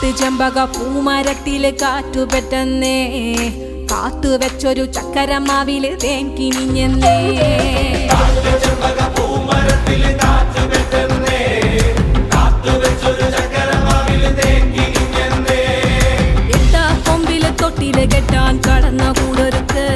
പത്ത് ചെമ്പക പൂമരത്തിൽ കാറ്റുപെട്ടെന്നേ. കാത്തു വെച്ചൊരു ചക്കരമാവിൽ തേൻ കിനിഞ്ഞെന്നേ. എന്താ കൊമ്പിലെ തൊട്ടിൽ കെട്ടാൻ കടന്ന കൂടൊരുത്ത്?